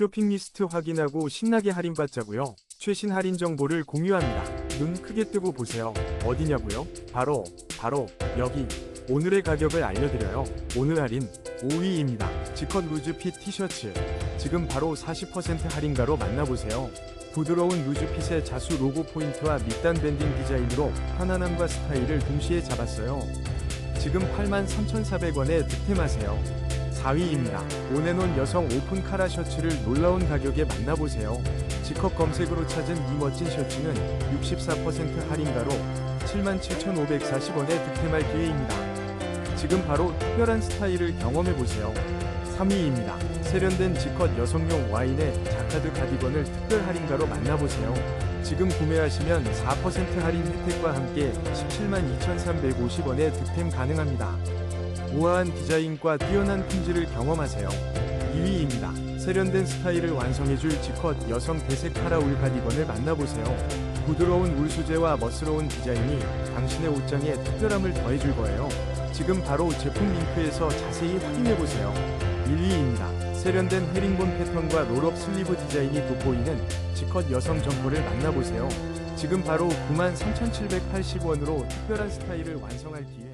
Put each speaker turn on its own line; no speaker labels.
쇼핑 리스트 확인하고 신나게 할인받자고요. 최신 할인 정보를 공유합니다. 눈 크게 뜨고 보세요. 어디냐고요? 바로 바로 여기. 오늘의 가격을 알려드려요. 오늘 할인 5위입니다. 지컷 루즈핏 티셔츠. 지금 바로 40% 할인가로 만나보세요. 부드러운 루즈핏의 자수 로고 포인트와 밑단 밴딩 디자인으로 편안함과 스타일을 동시에 잡았어요. 지금 83,400원에 득템하세요. 4위입니다. 오네논 여성 오픈 카라 셔츠를 놀라운 가격에 만나보세요. 지컵 검색으로 찾은 이 멋진 셔츠는 64% 할인가로 77,540원에 득템할 기회입니다. 지금 바로 특별한 스타일을 경험해보세요. 3위입니다. 세련된 지컷 여성용 와인의 자카드 가디건을 특별 할인가로 만나보세요. 지금 구매하시면 4% 할인 혜택과 함께 172,350원에 득템 가능합니다. 우아한 디자인과 뛰어난 품질을 경험하세요. 2위입니다. 세련된 스타일을 완성해줄 지컷 여성 대색 카라 울 가디건을 만나보세요. 부드러운 울 소재와 멋스러운 디자인이 당신의 옷장에 특별함을 더해줄 거예요. 지금 바로 제품 링크에서 자세히 확인해보세요. 1위입니다. 세련된 헤링본 패턴과 롤업 슬리브 디자인이 돋보이는 지컷 여성 점퍼를 만나보세요. 지금 바로 93,780원으로 특별한 스타일을 완성할 기회.